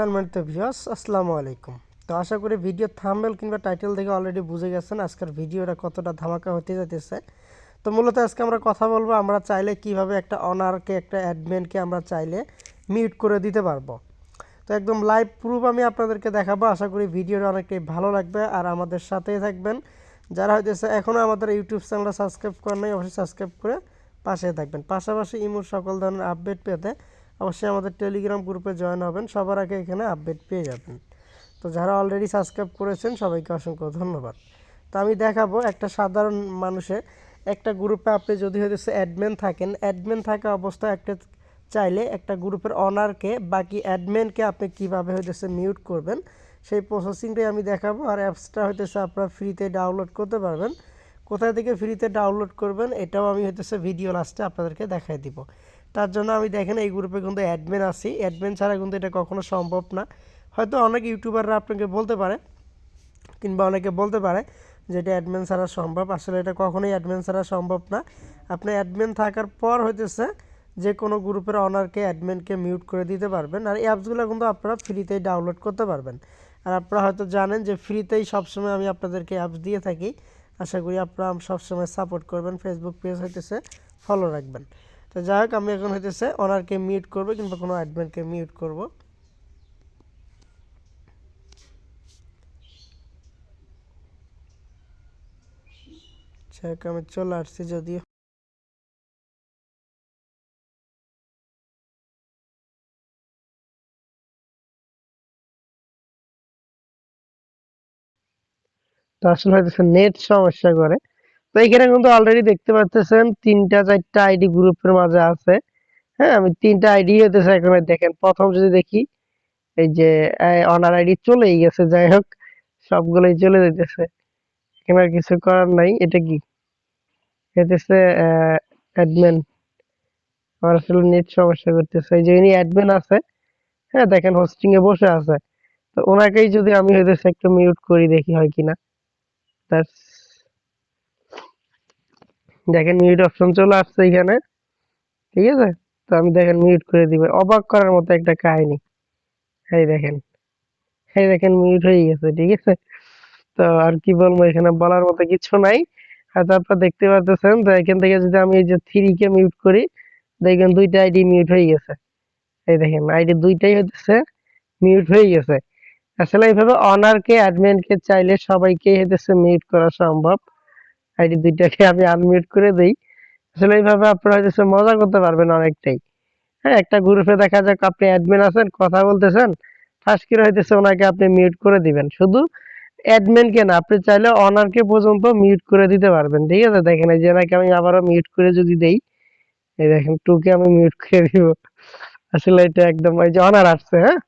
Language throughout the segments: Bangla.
সম্মানিত ভিউয়ার্স আসসালামু আলাইকুম। তো আশা করি ভিডিও থাম্বনেল কিংবা টাইটেল দেখে অলরেডি বুঝে গেছেন আজকের ভিডিওটা কতটা ধামাকা হতে যাইতেছে। তো মূলত আজকে আমরা কথা বলব, আমরা চাইলে কীভাবে একটা অনারকে একটা অ্যাডমিনকে আমরা চাইলে মিউট করে দিতে পারব। তো একদম লাইভ প্রুফ আমি আপনাদেরকে দেখাবো, আশা করি ভিডিওটা অনেকটাই ভালো লাগবে, আর আমাদের সাথেই থাকবেন। যারা হইতেছে এখনও আমাদের ইউটিউব চ্যানেলটা সাবস্ক্রাইব করেন নাই, অবশ্যই সাবস্ক্রাইব করে পাশে থাকবেন। পাশাপাশি ইমুর সকল ধরনের আপডেট পেতে অবশ্যই আমাদের টেলিগ্রাম গ্রুপে জয়েন হবেন। সবার আগে এখানে আপডেট পেয়ে যাবেন। তো যারা অলরেডি সাবস্ক্রাইব করেছেন, সবাইকে অসংখ্য ধন্যবাদ। তো আমি দেখাবো একটা সাধারণ মানুষের একটা গ্রুপে আপনি যদি হইতেছে অ্যাডমিন থাকেন অ্যাডমিন থাকা অবস্থায় একটা চাইলে একটা গ্রুপের অনারকে বাকি অ্যাডমিনকে আপনি কীভাবে হইতেছে মিউট করবেন, সেই প্রসেসিংটাই আমি দেখাবো। আর অ্যাপসটা হইতেছে আপনারা ফ্রিতে ডাউনলোড করতে পারবেন। কোথায় থেকে ফ্রিতে ডাউনলোড করবেন, এটাও আমি হইতেছে ভিডিও লাস্টে আপনাদেরকে দেখাই দিব। তার জন্য আমি দেখেন এই গ্রুপে কিন্তু অ্যাডমিন আছি। অ্যাডমিন ছাড়া কিন্তু এটা কখনো সম্ভব না। হয়তো অনেক ইউটিউবাররা আপনাকে বলতে পারে কিংবা অনেকে বলতে পারে যে এটা অ্যাডমিন ছাড়া সম্ভব। আসলে এটা কখনোই অ্যাডমিন ছাড়া সম্ভব না। আপনি অ্যাডমিন থাকার পর হইতেছে যে কোনো গ্রুপের অনারকে অ্যাডমিনকে মিউট করে দিতে পারবেন। আর এই অ্যাপসগুলো কিন্তু আপনারা ফ্রিতেই ডাউনলোড করতে পারবেন। আর আপনারা হয়তো জানেন যে ফ্রিতেই সবসময় আমি আপনাদেরকে অ্যাপস দিয়ে থাকি। আশা করি আপনারা সবসময় সাপোর্ট করবেন। ফেসবুক পেজ হইতেছে ফলো রাখবেন। তো যাই হোক আমি এখন হইতেছে অনারকে মিউট করব কিংবা কোনো অ্যাডমিনকে মিউট করব। যাই আমি চলে আসছি যদিও। তো আসলে হয়তো নেট সমস্যা করে। তো এখানে কিন্তু অলরেডি দেখতে পাচ্ছেন তিনটা চারটা আইডি গ্রুপের মাঝে আছে। হ্যাঁ আমি তিনটা আইডি হতেছে এখানে দেখেন। প্রথম যদি দেখি, এই যে অনার আইডি চলেই গেছে, যাই হোক, সবগুলোই চলে যেতেছে এখানে কিছু করার নাই। এটা কি? হইতেছে অ্যাডমিন আমার আসলে নেট সমস্যা করতেছে। এই যে ইনি অ্যাডমিন আছে হ্যাঁ দেখেন হোস্টিং এ বসে আছে। তো ওনাকেই যদি আমি হইতেছে একটু মিউট করি দেখি হয় কিনা। That's দেখেন মিউট অপশন চলে আসছে এখানে। ঠিক আছে? তো আমি দেখেন মিউট করে দিব। অবাক করার মতো একটা কাহিনী। এই দেখেন। এই দেখেন মিউট হয়ে গেছে, ঠিক আছে? তো আর কি বলব, এখানে বলার মতো কিছু নাই। হয়তো আপনারা দেখতে পাচ্ছেন তো এখান থেকে যদি আমি এই যে থ্রি কে মিউট করি দেখেন দুইটা আইডি মিউট হয়ে গেছে। এই দেখেন আইডি দুইটাই হচ্ছে মিউট হয়ে গেছে। আসলে এইভাবে অনারকে অ্যাডমিনকে চাইলে সবাইকে হচ্ছে মিউট করা সম্ভব। আইডি দুইটাকে আমি আনমিউট করে দেই। আসলে এইভাবে আপনারা হচ্ছে মজা করতে পারবেন অনেকটাই। হ্যাঁ একটা গ্রুপে দেখা যাক আপনি অ্যাডমিন আছেন, কথা বলতেছেন ফার্স্ট করে হইতেছে ওনাকে আপনি মিউট করে দিবেন। শুধু অ্যাডমিনকে না, আপনি চাইলে অনারকে পর্যন্ত মিউট করে দিতে পারবেন। ঠিক আছে? দেখেন, এই যে এনাকে আমি আবারও মিউট করে যদি দেই, এই দেখেন টুকে আমি মিউট করে দিব। আসলে এটা একদম ওই যে অনার আসছে হ্যাঁ?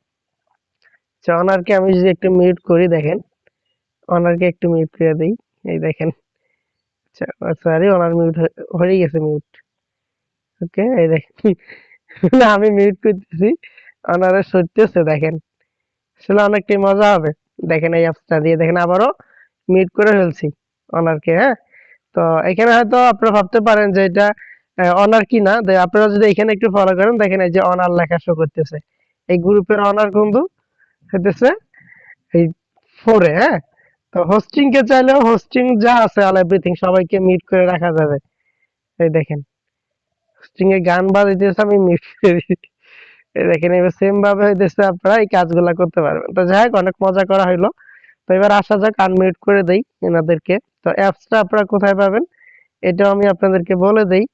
আচ্ছা অনারকে আমি যদি একটু মিউট করি, দেখেন অনারকে একটু মিউট করে দিই। এই দেখেন আচ্ছা সরি অনার মিউট হয়ে গেছে মিউট ওকে এই দেখেন। আমি মিউট করতেছি। অনারে সরতেছে, দেখেন। আসলে অনেকটাই মজা হবে। দেখেন এই অ্যাপসটা দিয়ে, দেখেন আবারও মিউট করে ফেলছি অনারকে হ্যাঁ? তো এখানে হয়তো আপনারা ভাবতে পারেন যে এটা অনার কি না? আপনারা যদি এখানে একটু ফলো করেন, দেখেন এই যে অনার লেখা শো করতেছে। এই গ্রুপের অনার কিন্তু হইতেছে এই ফোরে হ্যাঁ? তো হোস্টিং কে চাইলেও হোস্টিং যা আছে অল এভরিথিং সবাইকে মিট করে রাখা যাবে। এই দেখেন হোস্টিং এ গান বাজাইতেছে, আমি মিট এই দেখেন, এবার সেম ভাবে হইতেছে আপনারা এই কাজগুলা করতে পারবেন। তো যাই হোক, অনেক মজা করা হইল। তো এবার আসা যাক আনমিউট করে দেই এনাদেরকে। তো অ্যাপসটা আপনারা কোথায় পাবেন, এটাও আমি আপনাদেরকে বলে দেই।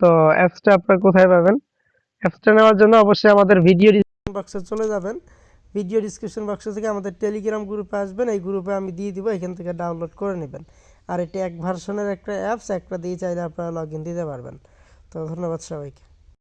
তো অ্যাপসটা আপনারা কোথায় পাবেন? অ্যাপসটা নেওয়ার জন্য অবশ্যই আমাদের ভিডিও বক্সে চলে যাবেন। ভিডিও ডিসক্রিপশন বক্সে থেকে আমাদের টেলিগ্রাম গ্রুপে আসবেন, এই গ্রুপে আমি দিয়ে দিব, এখান থেকে ডাউনলোড করে নেবেন। আর এটি এক ভার্সনের একটা অ্যাপস একটা দিয়ে চাইলে আপনারা লগ দিতে পারবেন। তো ধন্যবাদ সবাইকে।